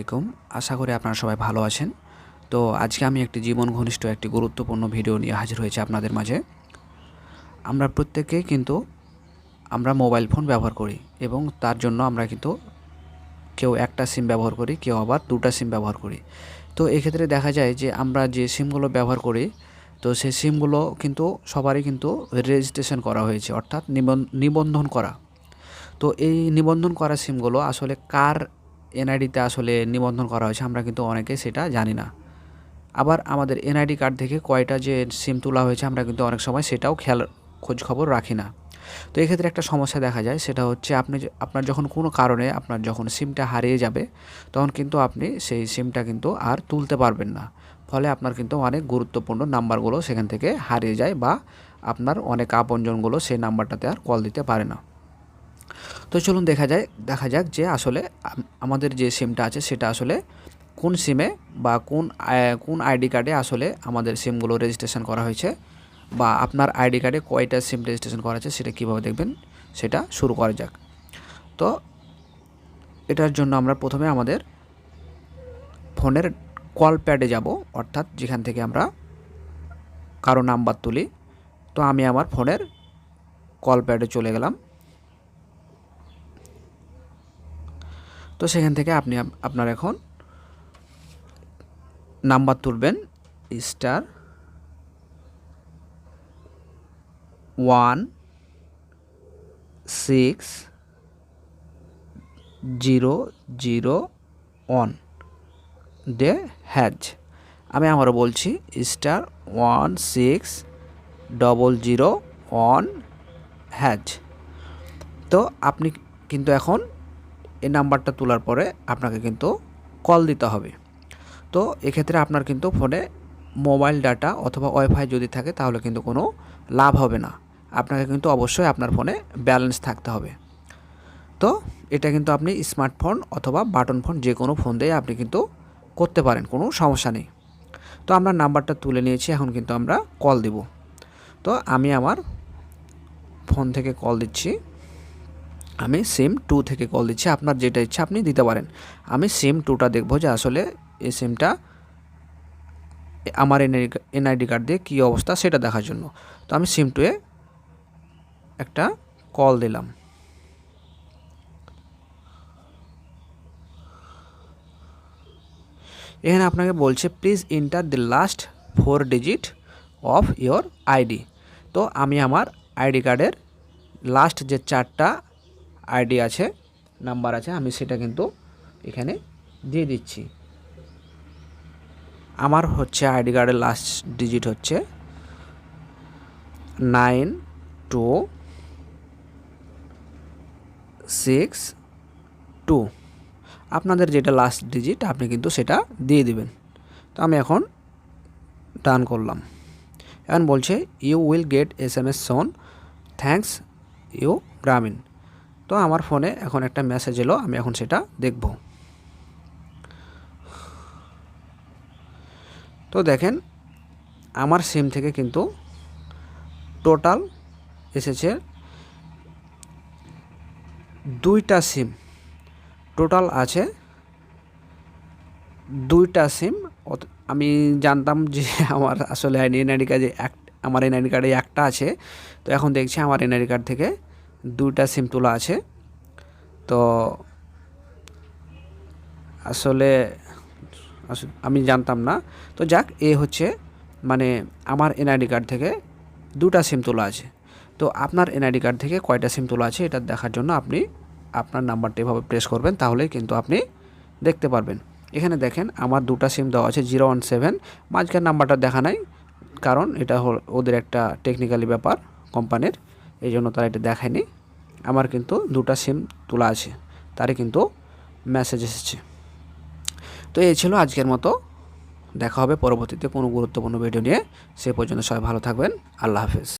আলাইকুম। আশা করি আপনারা সবাই ভালো আছেন। তো আজকে আমি একটি জীবন ঘনিষ্ঠ, একটি গুরুত্বপূর্ণ ভিডিও নিয়ে হাজির হয়েছি আপনাদের মাঝে। আমরা প্রত্যেকেই কিন্তু আমরা মোবাইল ফোন ব্যবহার করি এবং তার জন্য আমরা কিন্তু কেউ একটা সিম ব্যবহার করি, কেউ আবার দুটা সিম ব্যবহার করি। তো এক্ষেত্রে দেখা যায় যে আমরা যে সিমগুলো ব্যবহার করি, তো সেই সিমগুলো কিন্তু সবারই কিন্তু রেজিস্ট্রেশন করা হয়েছে, অর্থাৎ নিবন- নিবন্ধন করা। তো এই নিবন্ধন করা সিমগুলো আসলে কার এনআইডিতে আসলে নিবন্ধন করা হয়েছে, আমরা কিন্তু অনেকে সেটা জানি না। আবার আমাদের এনআইডি কার্ড থেকে কয়টা যে সিম তোলা হয়েছে, আমরা কিন্তু অনেক সময় সেটাও খেয়াল, খোঁজখবর রাখি না। তো এক্ষেত্রে একটা সমস্যা দেখা যায়, সেটা হচ্ছে আপনি আপনার যখন কোনো কারণে আপনার যখন সিমটা হারিয়ে যাবে, তখন কিন্তু আপনি সেই সিমটা কিন্তু আর তুলতে পারবেন না। ফলে আপনার কিন্তু অনেক গুরুত্বপূর্ণ নাম্বারগুলো সেখান থেকে হারিয়ে যায় বা আপনার অনেক আপনজনগুলো সেই নাম্বারটাতে আর কল দিতে পারে না। তো চলুন দেখা যায়, দেখা যাক যে আসলে আম- আমাদের যে সিমটা আছে সেটা আসলে কোন সিমে বা কোন কোন আইডি কার্ডে আসলে আমাদের সিমগুলো রেজিস্ট্রেশন করা হয়েছে বা আপনার আইডি কার্ডে কয়টা সিম রেজিস্ট্রেশন করা আছে সেটা কীভাবে দেখবেন সেটা শুরু করা যাক। তো এটার জন্য আমরা প্রথমে আমাদের ফোনের কল প্যাডে যাব, অর্থাৎ যেখান থেকে আমরা কারও নাম্বার তুলি। তো আমি আমার ফোনের কল প্যাডে চলে গেলাম। তো সেখান থেকে আপনি আপনার এখন নাম্বার তুলবেন, star one six zero zero one. The hash. আমি আবারও বলছি, star one six double zero one hash. তো আপনি কিন্তু এখন এই নাম্বারটা তোলার পরে আপনাকে কিন্তু কল দিতে হবে। তো এক্ষেত্রে আপনার কিন্তু ফোনে মোবাইল ডাটা অথবা ওয়াইফাই যদি থাকে তাহলে কিন্তু কোনো লাভ হবে না। আপনাকে কিন্তু অবশ্যই আপনার ফোনে ব্যালেন্স থাকতে হবে। তো এটা কিন্তু আপনি স্মার্টফোন অথবা বাটন ফোন যে কোনো ফোন দিয়ে আপনি কিন্তু করতে পারেন, কোনো সমস্যা নেই। তো আমরা নাম্বারটা তুলে নিয়েছি, এখন কিন্তু আমরা কল দিব। তো আমি আমার ফোন থেকে কল দিচ্ছি। আমি সিম টু থেকে কল দিচ্ছি, আপনার যেটা ইচ্ছা আপনি দিতে পারেন। আমি সিম টুটা দেখব যে আসলে এই সিমটা আমার এনআইডি কার্ড দিয়ে কী অবস্থা সেটা দেখার জন্য। তো আমি সিম টুয়ে একটা কল দিলাম। এখানে আপনাকে বলছে please enter the last four digit of your ID তো আমি আমার আইডি কার্ডের লাস্ট যে চারটা আইডি আছে, নাম্বার আছে, আমি সেটা কিন্তু এখানে দিয়ে দিচ্ছি। আমার হচ্ছে আইডি কার্ডের লাস্ট ডিজিট হচ্ছে নাইন টু সিক্স টু আপনাদের যেটা লাস্ট ডিজিট আপনি কিন্তু সেটা দিয়ে দিবেন। তো আমি এখন ডান করলাম। এখন বলছে you will get S M S soon thanks you Grameen তো আমার ফোনে এখন একটা মেসেজ এলো আমি এখন সেটা দেখব তো দেখেন আমার সিম থেকে কিন্তু টোটাল এসেছে দুইটা সিম টোটাল আছে দুইটা সিম আমি জানতাম যে আমার আসলে এনআইডি কার্ডে এক আমার এনআইডি কার্ডে একটা আছে তো এখন দেখছি আমার এনআইডি কার্ড থেকে দুইটা সিম তোলা আছে। তো আসলে, আস- আমি জানতাম না। তো যাক, এ হচ্ছে মানে আমার এনআইডি কার্ড থেকে দুটা সিম তোলা আছে। তো আপনার এনআইডি কার্ড থেকে কয়টা সিম তোলা আছে, এটা দেখার জন্য আপনি আপনার নাম্বারটা এভাবে প্রেস করবেন, তাহলেই কিন্তু আপনি দেখতে পারবেন। এখানে দেখেন, আমার দুটা সিম দেওয়া আছে, জিরো ওয়ান সেভেন। মাঝখান নাম্বারটা দেখা নাই, কারণ এটা ওদের একটা টেকনিক্যালি ব্যাপার কোম্পানির এই জন্য তারা এটা দেখায়নি। আমার কিন্তু দুটা সিম তোলা আছে, তারই কিন্তু মেসেজ এসেছে। তো এই ছিল আজকের মতো। দেখা হবে পরবর্তীতে কোনো গুরুত্বপূর্ণ ভিডিও নিয়ে। সে পর্যন্ত সবাই ভালো থাকবেন। আল্লাহ হাফেজ।